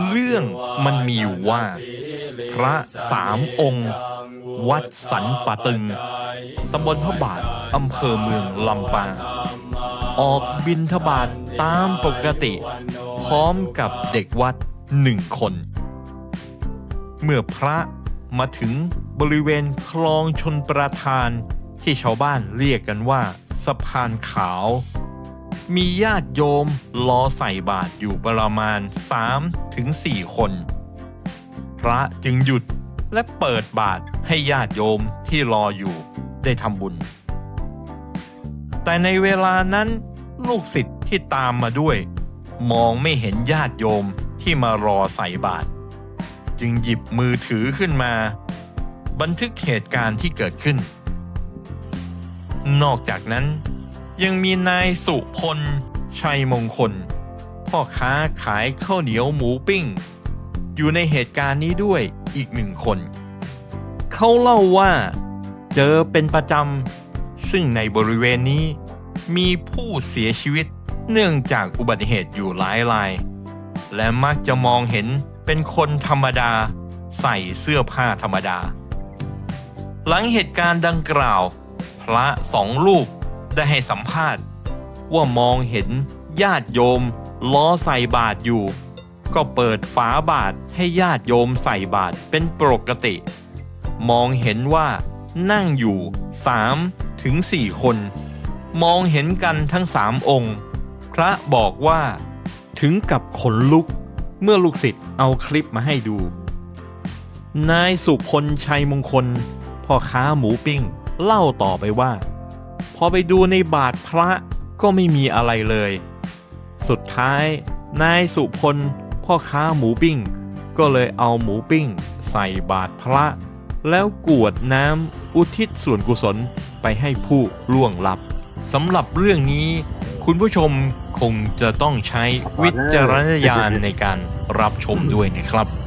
เรื่องมันมีอยู่ว่า พระสามองค์ วัดสันป่าตึงตำบลพระบาทอำเภอเมืองลำปางออกบินทบาทตามปกติ พร้อมกับเด็กวัดหนึ่งคน เมื่อพระมาถึงบริเวณคลองชนประทานที่ชาวบ้านเรียกกันว่า สะพานขาว มีญาติโยมรอใส่บาตรอยู่ประมาณ 3-4ถึง4คน พระจึงหยุดและเปิดบาตรให้ญาติโยมที่รออยู่ได้ทำบุญ แต่ในเวลานั้นลูกศิษย์ที่ตามมาด้วย มองไม่เห็นญาติโยมที่มารอใส่บาตรจึงหยิบมือถือขึ้นมา บันทึกเหตุการณ์ที่เกิดขึ้น นอกจากนั้น ยังมีนายสุพล ชัยมงคล พ่อค้าขายข้าวเหนียวหมูปิ้ง อยู่ในเหตุการณ์นี้ด้วยอีกหนึ่งคน เขาเล่าว่าเจอเป็นประจำ ซึ่งในบริเวณนี้มีผู้เสียชีวิตเนื่องจากอุบัติเหตุอยู่หลายราย และมักจะมองเห็นเป็นคนธรรมดาใส่เสื้อผ้าธรรมดา หลังเหตุการณ์ดังกล่าว พระสองรูป ได้ให้สัมภาษณ์ ว่ามองเห็นญาติโยม ล้อใส่บาตรอยู่ ก็เปิดฝาบาตรให้ญาติโยมใส่บาตรเป็นปกติ มองเห็นว่านั่งอยู่3ถึง4คน มองเห็นกันทั้งสามองค์ พระบอกว่า ถึงกับขนลุกเมื่อลูกศิษย์เอาคลิปมาให้ดู นายสุพลชัยมงคลพ่อค้าหมูปิ้ง เล่าต่อไปว่า พอไปดูในบาทพระก็ไม่มีอะไรเลย สุดท้าย นายสุพลพ่อค้าหมูปิ้ง ก็เลยเอาหมูปิ้ง ใส่บาทพระ แล้วกวดน้ำอุทิศส่วนกุศลไปให้ผู้ล่วงลับสำหรับเรื่องนี้ คุณผู้ชมคงจะต้องใช้วิจารณญาณในการรับชมด้วยนะครับ